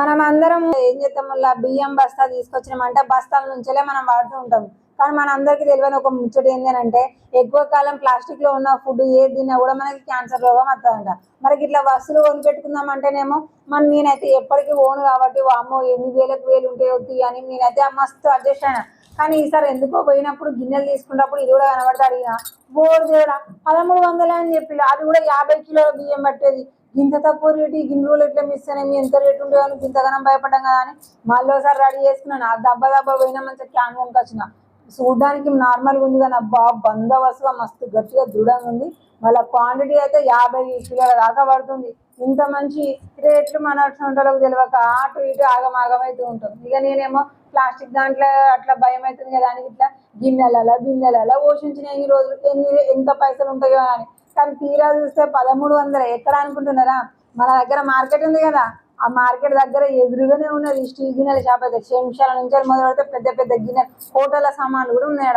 మనం అందరం ఏం చేస్తాం బియ్యం బస్తా తీసుకొచ్చినామంటే బస్తాల నుంచేలే మనం వాడుతూ ఉంటాం. కానీ మన అందరికి తెలియని ఒక ముచ్చట ఏంటంటే ఎక్కువ కాలం ప్లాస్టిక్లో ఉన్న ఫుడ్ ఏది తిన్నా కూడా మనకి క్యాన్సర్ రోగం వస్తుందంట మనకి ఇట్లా వస్తువులు కొని పెట్టుకుందాం అంటేనేమో మన నేనైతే ఎప్పటికీ ఓను కాబట్టి అమ్మో ఎన్ని వేలకు వేలు ఉంటాయో అని నేనైతే మస్తు అడ్జస్ట్ అయినా. కానీ ఈసారి ఎందుకో పోయినప్పుడు గిన్నెలు తీసుకున్నప్పుడు ఇది కూడా కనబడితే అడిగిన బోర్ దేవుడా పదమూడు వందలే అని చెప్పి అది కూడా యాభై కిలోల బియ్యం పట్టేది. ఇంత తక్కువ రేటు ఈ గిన్నె రోజులు ఎట్లా మిస్ అయినా ఎంత రేటు ఉండేవో అని ఇంతగానం భయపడ్డాం కదా అని మళ్ళీ ఒకసారి రెడీ చేసుకున్నాను ఆ దెబ్బ దెబ్బ పోయినా మంచిగా క్యాన్ కొనుకొచ్చిన చూడడానికి నార్మల్గా ఉంది కానీ అబ్బా బందోబస్తుగా మస్తు గట్టిగా దృఢంగా ఉంది. మళ్ళీ క్వాంటిటీ అయితే యాభై కిలోల దాకా పడుతుంది. ఇంత మంచి రేట్లు మన సొంతలకు తెలియక అటు ఇటు ఆగమాగమైతూ ఉంటుంది. ఇక నేనేమో ప్లాస్టిక్ దాంట్లో అట్లా భయం అవుతుంది కదా అని ఇట్లా గిన్నెలలో బిన్నెలలో పోషించిన ఎన్ని రోజులు ఎన్ని ఎంత పైసలు ఉంటాయో అని. కానీ తీరా చూస్తే పదమూడు వందలు. ఎక్కడ అనుకుంటున్నారా? మన దగ్గర మార్కెట్ ఉంది కదా. ఆ మార్కెట్ దగ్గర ఎదురుగానే ఉన్నది స్టీల్ గిన్నెల షాప్ అయితే. చెంచాల నుంచి మొదలు పెడితే పెద్ద పెద్ద గిన్నె హోటల్ సామాన్లు కూడా ఉన్నాయి